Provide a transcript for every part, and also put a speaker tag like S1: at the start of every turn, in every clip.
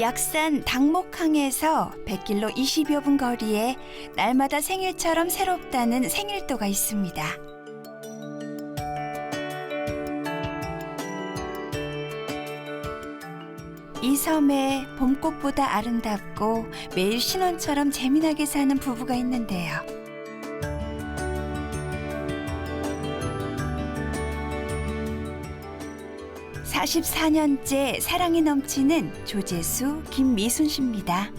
S1: 약산 당목항에서 100길로 20여 분 거리에 날마다 생일처럼 새롭다는 생일도가 있습니다. 이 섬에 봄꽃보다 아름답고 매일 신혼처럼 재미나게 사는 부부가 있는데요. 44년째 사랑이 넘치는 조재수 김미순 씨입니다.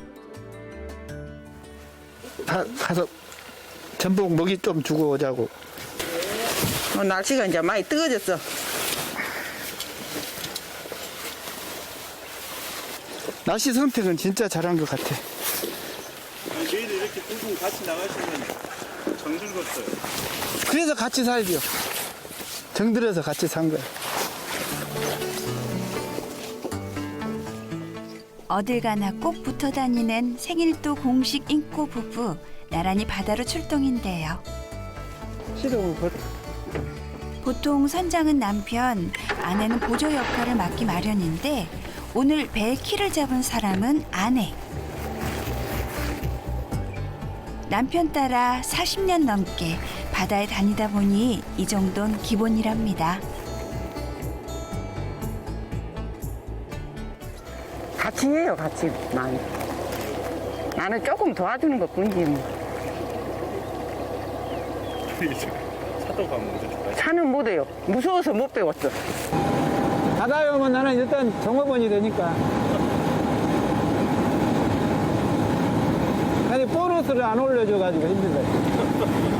S2: 다 가서 전복 먹이 좀 주고 오자고.
S3: 어, 날씨가 이제 많이 뜨거졌어.
S2: 날씨 선택은 진짜 잘한 것 같아.
S4: 매일 이렇게 두분 같이 나가시면 정들겠어요.
S2: 그래서 같이 살죠. 정들어서 같이 산 거야.
S1: 어딜 가나 꼭 붙어 다니는 생일도 공식 인꼬 부부 나란히 바다로 출동인데요. 보통 선장은 남편, 아내는 보조 역할을 맡기 마련인데 오늘 배의 키를 잡은 사람은 아내. 남편 따라 40년 넘게 바다에 다니다 보니 이 정도는 기본이랍니다.
S3: 같이 해요, 같이 많이. 나는 조금 도와주는 것 뿐이지. 뭐.
S4: 차도 가면 먼저 좋아요.
S3: 차는 못 해요. 무서워서 못 배웠어.
S2: 바다에 오면 나는 일단 종업원이 되니까. 아니 보너스를 안 올려줘가지고 힘들다.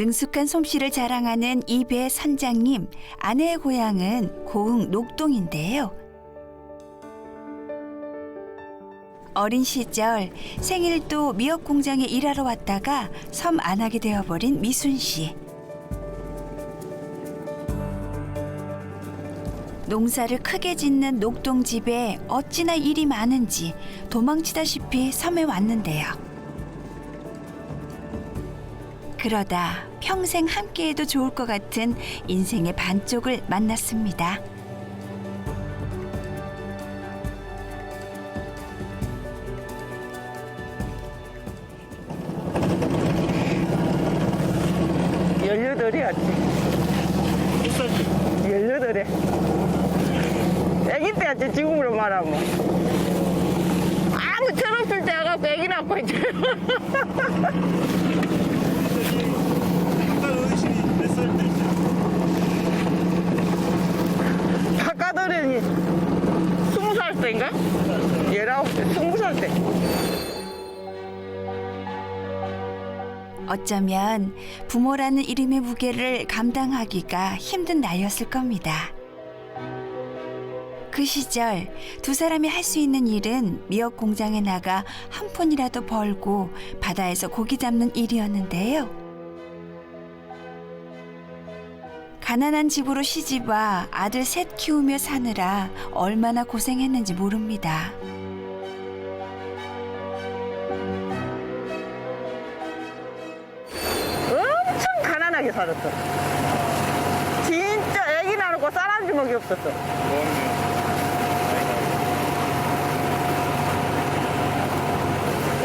S1: 능숙한 솜씨를 자랑하는 이배 선장님, 아내의 고향은 고흥 녹동인데요. 어린 시절 생일도 미역 공장에 일하러 왔다가 섬 안 하게 되어버린 미순 씨. 농사를 크게 짓는 녹동 집에 어찌나 일이 많은지 도망치다시피 섬에 왔는데요. 그러다 평생 함께해도 좋을 것 같은 인생의 반쪽을 만났습니다.
S3: 열여덟이었지. 열여덟에. 애기 때였지, 지금으로 말하면. 아무 철없을 때 와갖고 애기 낳고 있지.
S4: 아 19살,
S3: 스무 살 때.
S1: 어쩌면 부모라는 이름의 무게를 감당하기가 힘든 나이였을 겁니다. 그 시절 두 사람이 할 수 있는 일은 미역 공장에 나가 한 푼이라도 벌고 바다에서 고기 잡는 일이었는데요. 가난한 집으로 시집와 아들 셋 키우며 사느라 얼마나 고생했는지 모릅니다.
S3: 가난하게 살았어. 진짜 애기 쌀한 주먹이 없었어.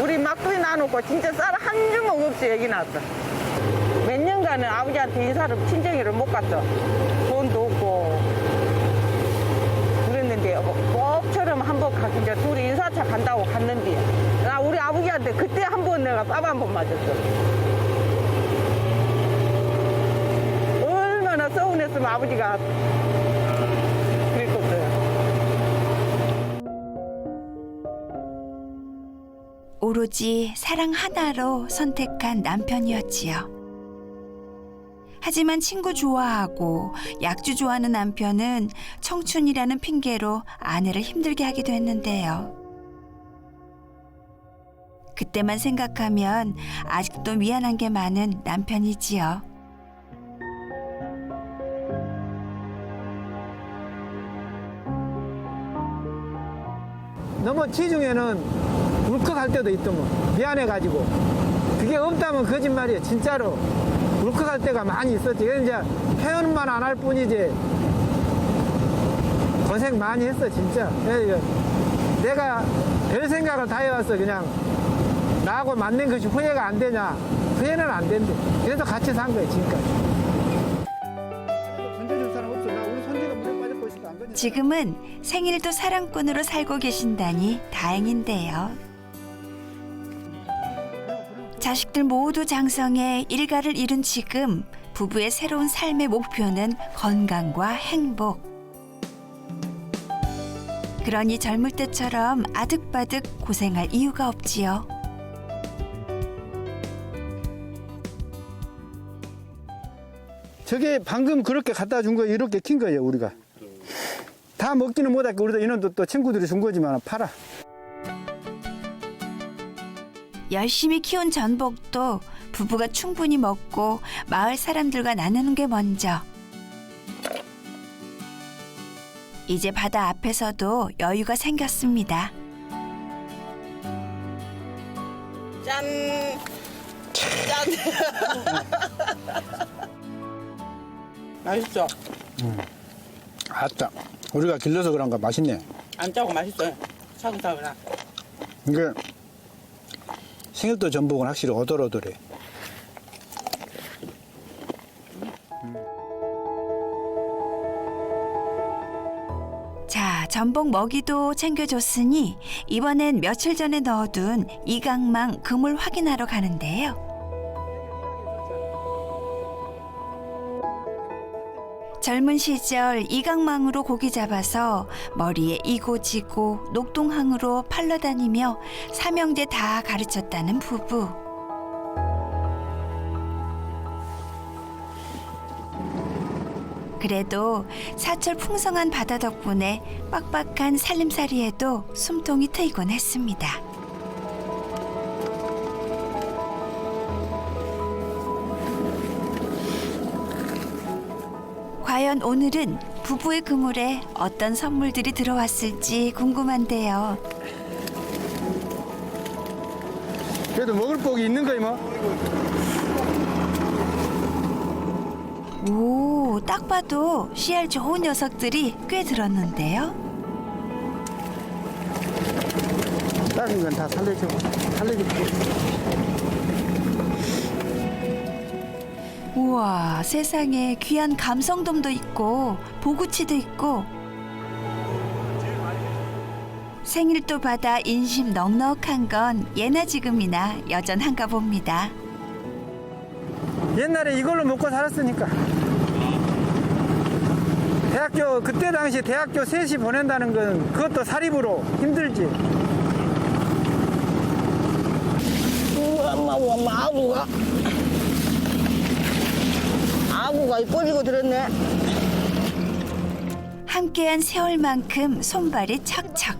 S3: 우리 막둥이 나놓고 진짜 쌀 한 주먹 없이 애기 낳았어. 몇 년간은 아버지한테 인사를 친정이를 못 갔어. 돈도 없고. 그랬는데 꼭처럼 한 번 가기 이제 둘이 인사차 간다고 갔는데 나 우리 아버지한테 그때 한 번 내가 밥 한 번 맞았어. 얼마나 서운했으면 아버지가 그랬겠어요.
S1: 오로지 사랑 하나로 선택한 남편이었지요. 하지만 친구 좋아하고 약주 좋아하는 남편은 청춘이라는 핑계로 아내를 힘들게 하기도 했는데요. 그때만 생각하면 아직도 미안한 게 많은 남편이지요.
S2: 너무 지중에는 울컥할 때도 있더만. 미안해가지고. 그게 없다면 거짓말이에요 진짜로. 울컥할 때가 많이 있었지. 이제 표현만 안 할 뿐이지. 고생 많이 했어 진짜. 내가 별 생각을 다 해왔어 그냥. 나하고 맞는 것이 후회가 안 되냐. 후회는 안 된대. 그래서 같이 산 거야 지금까지
S1: 지금은 생일도 사랑꾼으로 살고 계신다니 다행인데요. 자식들 모두 장성해 일가를 이룬 지금 부부의 새로운 삶의 목표는 건강과 행복. 그러니 젊을 때처럼 아득바득 고생할 이유가 없지요.
S2: 저게 방금 그렇게 갖다 준 거 이렇게 킨 거예요 우리가 다 먹지는 못하고 우리도 이놈도 또 친구들이 준 거지만 팔아
S1: 열심히 키운 전복도 부부가 충분히 먹고 마을 사람들과 나누는 게 먼저. 이제 바다 앞에서도 여유가 생겼습니다.
S3: 짠! 짠! 맛있어.
S2: 아따 우리가 길러서 그런가 맛있네
S3: 안 짜고 맛있어요. 차근차근하.
S2: 이게 생일도 전복은 확실히 오돌오돌해
S1: 자, 전복 먹이도 챙겨줬으니 이번엔 며칠 전에 넣어둔 이강망 그물 확인하러 가는데요. 젊은 시절 이강망으로 고기 잡아서 머리에 이고 지고 녹동항으로 팔러 다니며 삼형제 다 가르쳤다는 부부. 그래도 사철 풍성한 바다 덕분에 빡빡한 살림살이에도 숨통이 트이곤 했습니다. 과연 오늘은 부부의 그물에 어떤 선물들이 들어왔을지 궁금한데요.
S2: 그래도 먹을 복이 있는 거이 뭐
S1: 오, 딱 봐도 씨알 좋은 녀석들이 꽤 들었는데요.
S2: 작은 건다 살려줘 살려줄게
S1: 우와, 세상에 귀한 감성돔도 있고 보구치도 있고 생일도 받아 인심 넉넉한 건 예나 지금이나 여전한가 봅니다.
S2: 옛날에 이걸로 먹고 살았으니까 대학교 그때 당시 대학교 셋이 보낸다는 건 그것도 사립으로 힘들지
S3: 우와, 엄마, 엄마, 아구가. 아구가 이뻐지고 들었네.
S1: 함께한 세월만큼 손발이 척척.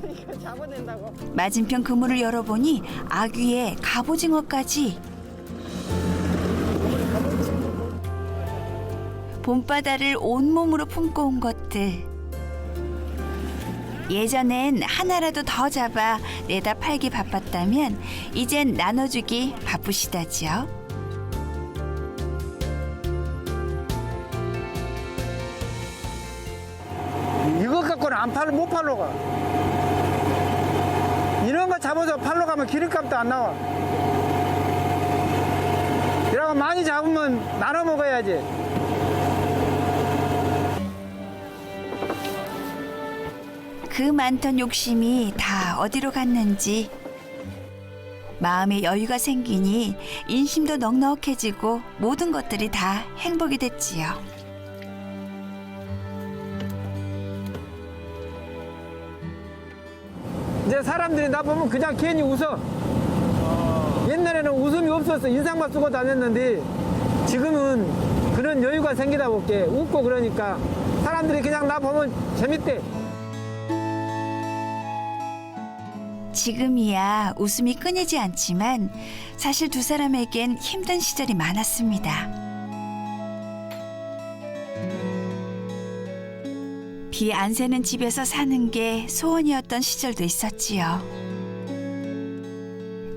S1: 맞은편 그물을 열어보니 아귀에 갑오징어까지. 봄바다를 온몸으로 품고 온 것들. 예전엔 하나라도 더 잡아 내다 팔기 바빴다면 이젠 나눠주기 바쁘시다지요.
S2: 안 팔, 못 팔러 가. 이런 거 잡아서 팔러 가면 기름값도 안 나와. 이러고 많이 잡으면 나눠 먹어야지.
S1: 그 많던 욕심이 다 어디로 갔는지 마음에 여유가 생기니 인심도 넉넉해지고 모든 것들이 다 행복이 됐지요.
S2: 이제 사람들이 나 보면 그냥 괜히 웃어. 옛날에는 웃음이 없었어. 인상만 쓰고 다녔는데 지금은 그런 여유가 생기다 볼게 웃고 그러니까 사람들이 그냥 나 보면 재밌대.
S1: 지금이야 웃음이 끊이지 않지만 사실 두 사람에겐 힘든 시절이 많았습니다. 비안 새는 집에서 사는 게 소원이었던 시절도 있었지요.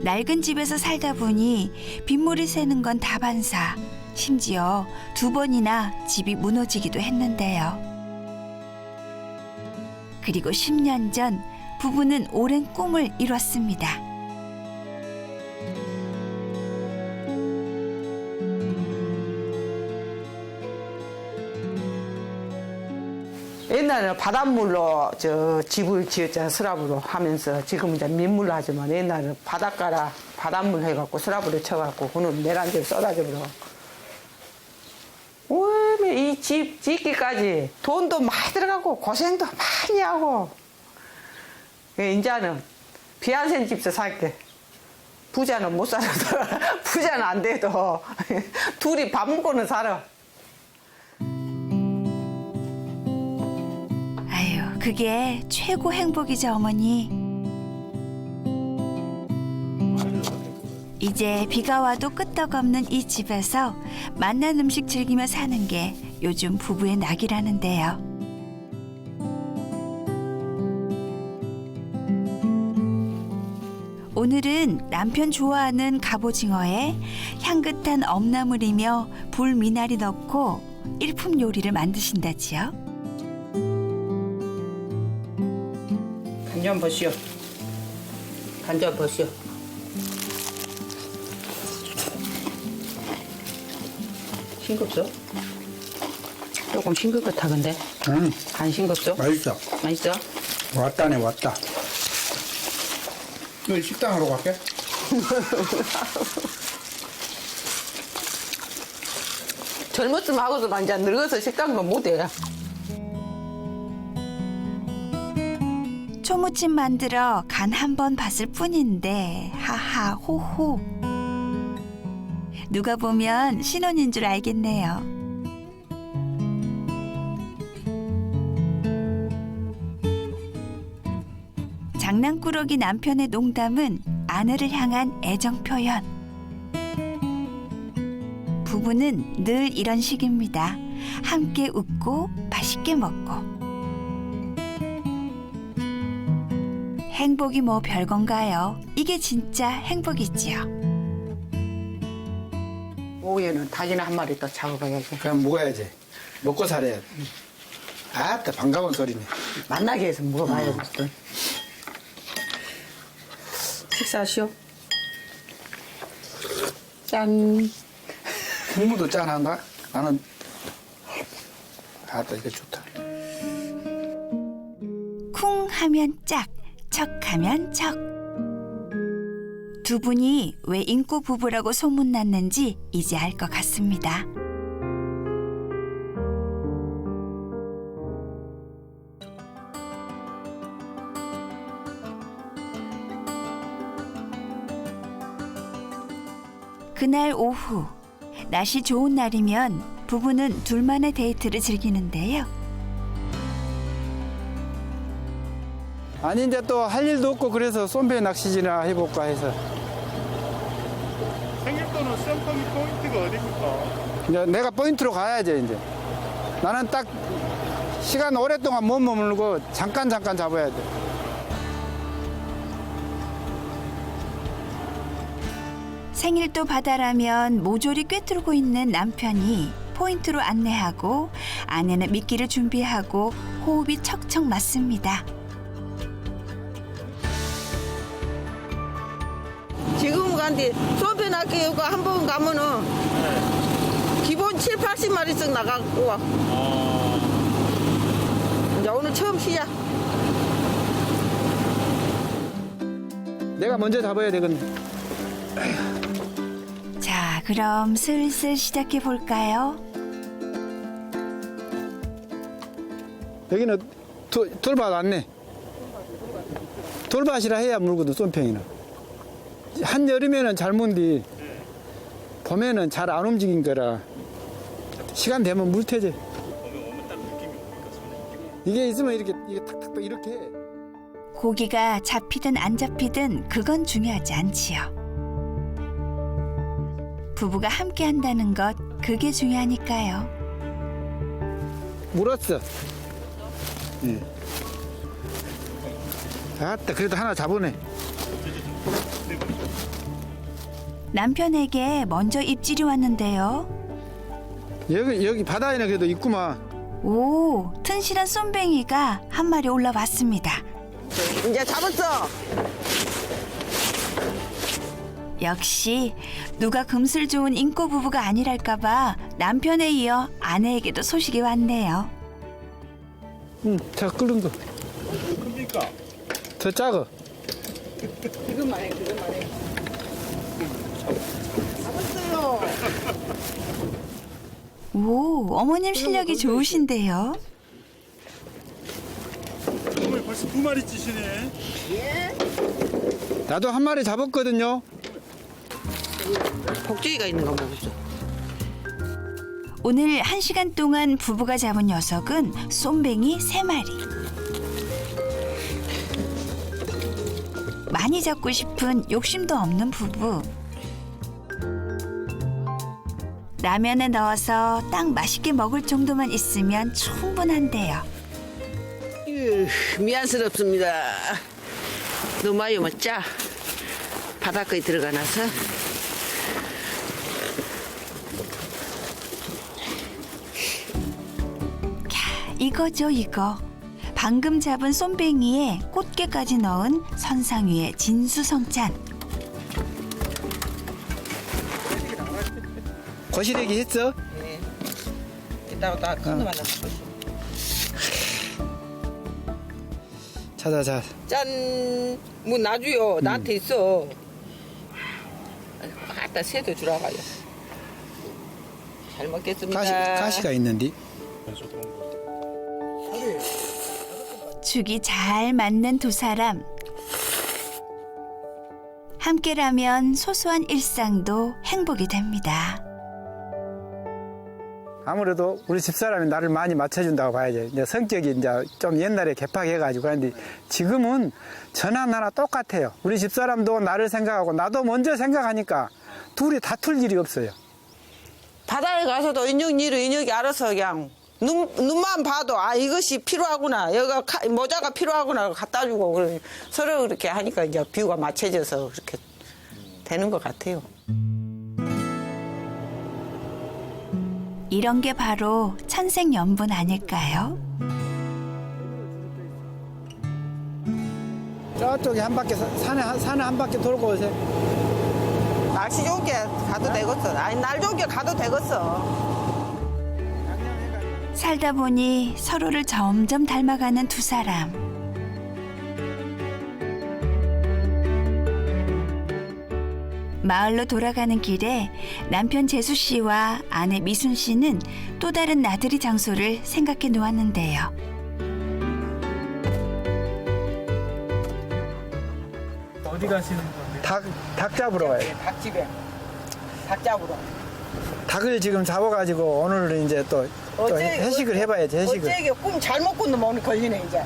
S1: 낡은 집에서 살다 보니 빗물이 새는 건 다반사. 심지어 두 번이나 집이 무너지기도 했는데요. 그리고 10년 전 부부는 오랜 꿈을 이뤘습니다.
S3: 옛날에는 바닷물로 저 집을 지었잖아 스랍으로 하면서. 지금 이제 민물로 하지만 옛날에는 바닷가라 바닷물 해갖고 스랍으로 쳐갖고 그는 내란지를 쏟아져 버려. 오메 이집 짓기까지 돈도 많이 들어가고 고생도 많이 하고. 예, 이제는 비안센 집서 살게. 부자는 못 살아도 부자는 안 돼도. 둘이 밥 먹고는 살아.
S1: 그게 최고 행복이죠, 어머니. 이제 비가 와도 끄떡없는 이 집에서 맛난 음식 즐기며 사는 게 요즘 부부의 낙이라는데요. 오늘은 남편 좋아하는 갑오징어에 향긋한 엄나물이며 불미나리 넣고 일품 요리를 만드신다지요.
S3: 간장 버시오. 간장 버시오. 싱겁죠? 조금 싱겁다 근데
S5: 응,
S3: 안 싱겁죠?
S5: 맛있어.
S3: 맛있어?
S5: 왔다네, 왔다. 너 식당으로 갈게?
S3: 젊었으면 하고서 이제 늙어서 식당도 못해.
S1: 초무침 만들어 간 한 번 봤을 뿐인데 하하 호호 누가 보면 신혼인 줄 알겠네요. 장난꾸러기 남편의 농담은 아내를 향한 애정 표현. 부부는 늘 이런 식입니다. 함께 웃고 맛있게 먹고. 행복이 뭐 별건가요? 이게 진짜 행복이지요.
S3: 오후에는 닭이나 한 마리 더 잡아봐야지.
S5: 그냥 먹어야지. 먹고 살아야 돼. 아따, 반가운 소리네.
S3: 만나게 해서 먹어봐야지. 식사하시오. 짠.
S5: 국물도 짠한가? 나는, 아따, 이거 좋다.
S1: 쿵 하면 짝, 척 하면 척. 두 분이 왜 인구 부부라고 소문났는지 이제 알 것 같습니다. 그날 오후 날씨 좋은 날이면 부부는 둘만의 데이트를 즐기는데요.
S2: 아니 이제 또 할 일도 없고 그래서 쏨배 낚시지나 해볼까 해서
S4: 생일도는 썸컴이 포인트가?
S2: 이제 내가 포인트로 가야죠 이제 나는 딱 시간 오랫동안 못 머물고 잠깐 잠깐 잡아야 돼
S1: 생일도 바다라면 모조리 꿰뚫고 있는 남편이 포인트로 안내하고 아내는 미끼를 준비하고 호흡이 척척 맞습니다.
S3: 지금 간디 소변 학교가 한번 가면은 기본 7, 80마리씩 나가고 와. 이제 오늘 처음 시작.
S2: 내가 먼저 잡아야 되겠네
S1: 자, 그럼 슬슬 시작해 볼까요?
S2: 여기는 돌, 돌밭 안네 돌밭이라 해야 물거든 쏨팽이는 한 여름에는 잘 문디 봄에는 잘 안 움직인 거라 시간 되면 물 테지 이게 있으면 이렇게 이게 탁탁 또 이렇게 해.
S1: 고기가 잡히든 안 잡히든 그건 중요하지 않지요. 부부가 함께 한다는 것 그게 중요하니까요.
S2: 물었어 예. 아따 그래도 하나 잡으네
S1: 남편에게 먼저 입질이 왔는데요.
S2: 여기 여기 바다에는 그래도 있구만
S1: 오, 튼실한 쏨뱅이가 한 마리 올라왔습니다.
S3: 이제 잡았어.
S1: 역시 누가 금슬 좋은 인꼬 부부가 아니랄까봐 남편에 이어 아내에게도 소식이 왔네요.
S2: 응, 자 끓는 거.
S4: 큽니까?
S2: 더 작아.
S3: 그것만 해, 그것만 해. 잡았어요.
S1: 오, 어머님 실력이 좋으신데요.
S4: 어머니 벌써 두 마리 찌시네.
S2: 나도 한 마리 잡았거든요.
S3: 복주기가 있는 거 먹었어.
S1: 오늘 한시간 동안 부부가 잡은 녀석은 쏨뱅이 세마리 많이 잡고 싶은 욕심도 없는 부부. 라면에 넣어서 딱 맛있게 먹을 정도만 있으면 충분한데요.
S3: 으, 미안스럽습니다. 너무 많이 먹자. 바닷가에 들어가 나서.
S1: 이거죠, 이거. 방금 잡은 쏨뱅이에 꽃게까지 넣은 선상 위의 진수성찬.
S2: 거시래기 했어?
S3: 네. 이따가 나큰 놈 하나
S2: 자자 자.
S3: 짠! 뭐 놔줘요. 나한테 있어. 갖다 새도 주라가요. 잘 먹겠습니다.
S2: 가시 가시가 있는데.
S1: 죽이 잘 맞는 두 사람. 함께라면 소소한 일상도 행복이 됩니다.
S2: 아무래도 우리 집사람이 나를 많이 맞춰준다고 봐야지. 이제 성격이 이제 좀 옛날에 개팍해가지고 그런데 지금은 전화 하나 똑같아요. 우리 집사람도 나를 생각하고 나도 먼저 생각하니까 둘이 다툴 일이 없어요.
S3: 바다에 가서도 인형 일을 인형이 알아서 그냥 눈, 눈만 봐도 아 이것이 필요하구나 여기가 카- 모자가 필요하구나 갖다 주고 그래. 서로 그렇게 하니까 이제 비유가 맞춰져서 그렇게 되는 것 같아요.
S1: 이런 게 바로 천생연분 아닐까요?
S2: 저쪽에 한 바퀴 사- 산에 한- 산에 한 바퀴 돌고 오세요.
S3: 날씨 좋은 게 가도 되겠어. 아니 날 좋은 게 가도 되겠어.
S1: 살다 보니 서로를 점점 닮아가는 두 사람. 마을로 돌아가는 길에 남편 재수 씨와 아내 미순 씨는 또 다른 나들이 장소를 생각해 놓았는데요.
S2: 어디 가시는 건데? 닭, 닭 잡으러 가요.
S3: 닭집에 닭 잡으러.
S2: 닭을 지금 잡아가지고 오늘 이제 또, 또
S3: 어째-
S2: 회식을 해봐야지, 회식을.
S3: 어째 이게 꿈 잘못 꾼 오늘 걸리네 이제.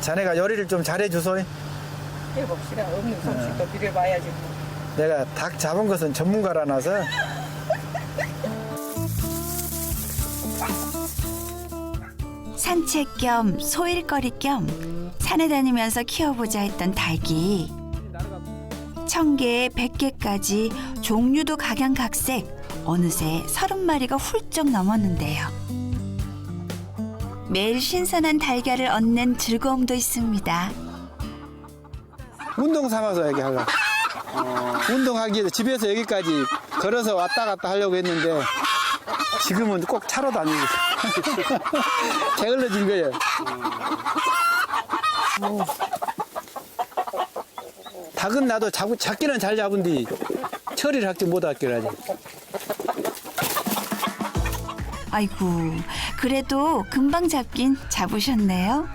S2: 자네가 요리를 좀 잘해주소.
S3: 해봅시다. 없는 솜씨도 비벼봐야지.
S2: 내가 닭 잡은 것은 전문가라나서
S1: 산책 겸 소일거리 겸 산에 다니면서 키워보자 했던 닭이 천 개에 백 개까지 종류도 각양각색 어느새 서른 마리가 훌쩍 넘었는데요. 매일 신선한 달걀을 얻는 즐거움도 있습니다.
S2: 운동 삼아서 여기 하려고. 운동하기 위해서 집에서 여기까지 걸어서 왔다 갔다 하려고 했는데 지금은 꼭 차로 다니고 있어요. 게을러진 거예요. 어. 닭은 나도 잡, 잡기는 잘 잡은디 처리를 할지 못 할게라지.
S1: 아이고, 그래도 금방 잡긴 잡으셨네요.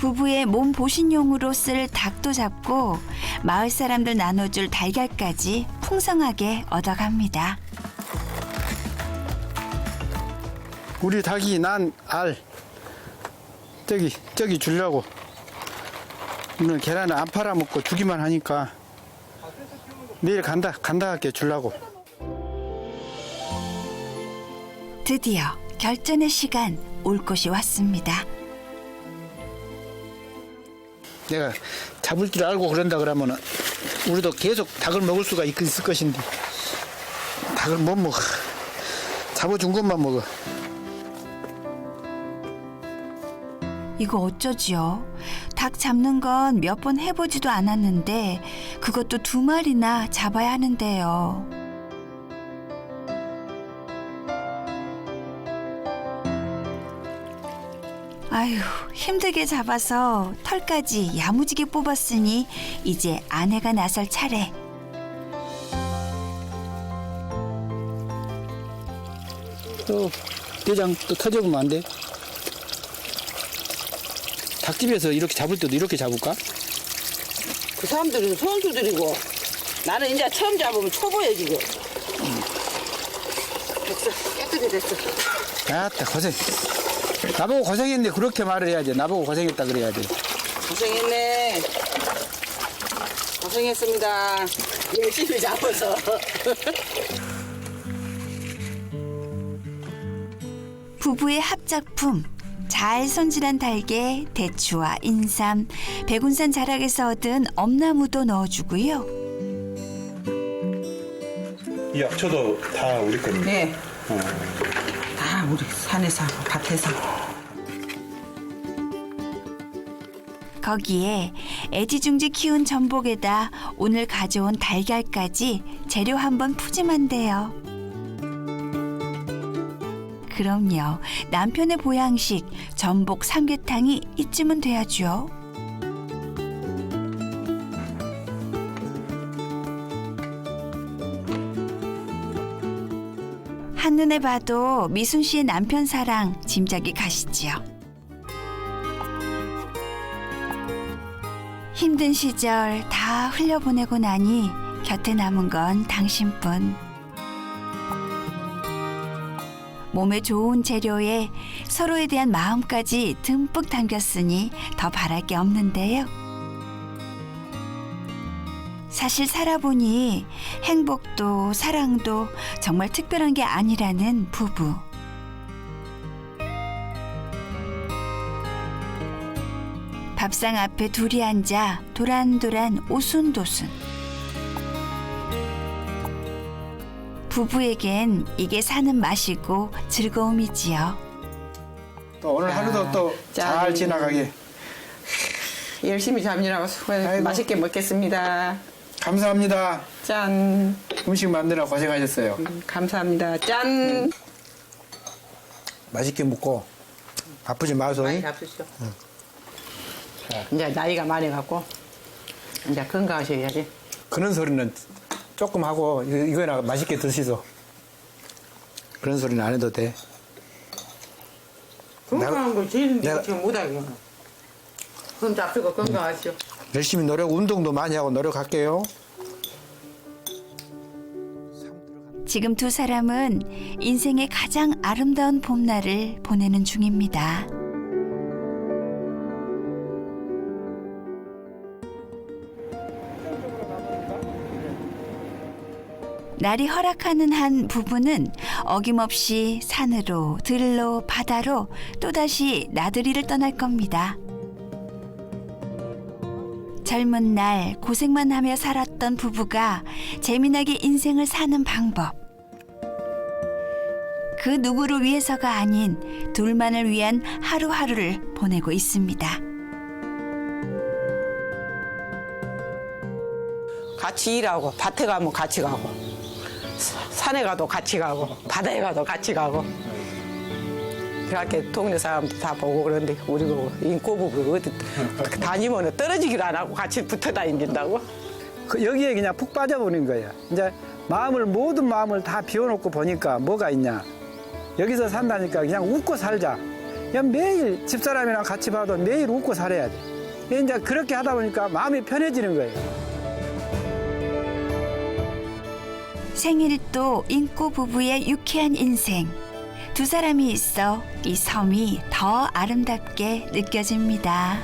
S1: 부부의 몸 보신용으로 쓸 닭도 잡고 마을 사람들 나눠줄 달걀까지 풍성하게 얻어갑니다.
S2: 우리 닭이 난 알 저기 저기 주려고 오늘 계란을 안 팔아 먹고 주기만 하니까 내일 간다 간다 할게 주려고
S1: 드디어 결전의 시간 올 곳이 왔습니다.
S2: 내가 잡을 줄 알고 그런다 그러면은
S5: 우리도 계속 닭을 먹을 수가 있- 있을 것인데 닭을 못 먹어. 잡아준 것만 먹어.
S1: 이거 어쩌지요? 닭 잡는 건 몇 번 해보지도 않았는데 그것도 두 마리나 잡아야 하는데요. 아휴 힘들게 잡아서 털까지 야무지게 뽑았으니 이제 아내가 나설 차례.
S5: 또 대장 또 터져보면 안 돼? 닭집에서 이렇게 잡을 때도 이렇게 잡을까?
S3: 그 사람들은 선수들이고 나는 이제 처음 잡으면 초보야 지금. 됐어 깨끗이 됐어.
S5: 아따 고생. 나보고 고생했는데 그렇게 말을 해야지. 나보고 고생했다 그래야 돼.
S3: 고생했네. 고생했습니다. 열심히 잡아서.
S1: 부부의 합작품 잘 손질한 달걀, 대추와 인삼, 백운산 자락에서 얻은 엄나무도 넣어주고요.
S4: 이 약초도 다 우리 겁니다.
S3: 네. 다 우리 산에서 밭에서.
S1: 거기에 애지중지 키운 전복에다 오늘 가져온 달걀까지 재료 한번 푸짐한데요. 그럼요. 남편의 보양식 전복 삼계탕이 이쯤은 돼야죠. 한눈에 봐도 미순 씨의 남편 사랑 짐작이 가시지요. 힘든 시절 다 흘려보내고 나니 곁에 남은 건 당신뿐. 몸에 좋은 재료에 서로에 대한 마음까지 듬뿍 담겼으니 더 바랄 게 없는데요. 사실 살아보니 행복도 사랑도 정말 특별한 게 아니라는 부부. 밥상 앞에 둘이 앉아 도란도란 오순도순. 부부에겐 이게 사는 맛이고 즐거움이지요.
S5: 또 오늘 하루도 또 잘
S3: 짠.
S5: 지나가게.
S3: 열심히 잡느라고 수고
S5: 아이고.
S3: 맛있게 먹겠습니다.
S5: 감사합니다.
S3: 짠.
S5: 음식 만드느라 고생하셨어요.
S3: 음, 감사합니다. 짠.
S5: 맛있게 먹고 아프지 마소.
S3: 많이 잡수시오. 이제 나이가 많이 갖고 이제 건강하셔야지.
S2: 그런 소리는 조금 하고 이거- 이거나 맛있게 드시소.
S5: 그런 소리는 안 해도 돼.
S3: 건강한 거 제일
S5: 내가-
S3: 지금 못하게. 그럼 잡수고 건강하시오.
S5: 열심히 노력, 운동도 많이 하고 노력할게요.
S1: 지금 두 사람은 인생의 가장 아름다운 봄날을 보내는 중입니다. 날이 허락하는 한 부부는 어김없이 산으로 들로 바다로 또다시 나들이를 떠날 겁니다. 젊은 날 고생만 하며 살았던 부부가 재미나게 인생을 사는 방법. 그 누구를 위해서가 아닌 둘만을 위한 하루하루를 보내고 있습니다.
S3: 같이 일하고 밭에 가면 같이 가고 사- 산에 가도 같이 가고 바다에 가도 같이 가고 그렇게 동네 사람들 다 보고 그런데 우리 그 인꼬 부부 어디 다니면 떨어지기를 안 하고 같이 붙어 다닌다고
S2: 그 여기에 그냥 푹 빠져버린 거예요. 이제 마음을 모든 마음을 다 비워놓고 보니까 뭐가 있냐. 여기서 산다니까 그냥 웃고 살자. 그냥 매일 집사람이랑 같이 봐도 매일 웃고 살아야 돼. 이제 그렇게 하다 보니까 마음이 편해지는 거예요.
S1: 생일도 인꼬 부부의 유쾌한 인생. 두 사람이 있어 이 섬이 더 아름답게 느껴집니다.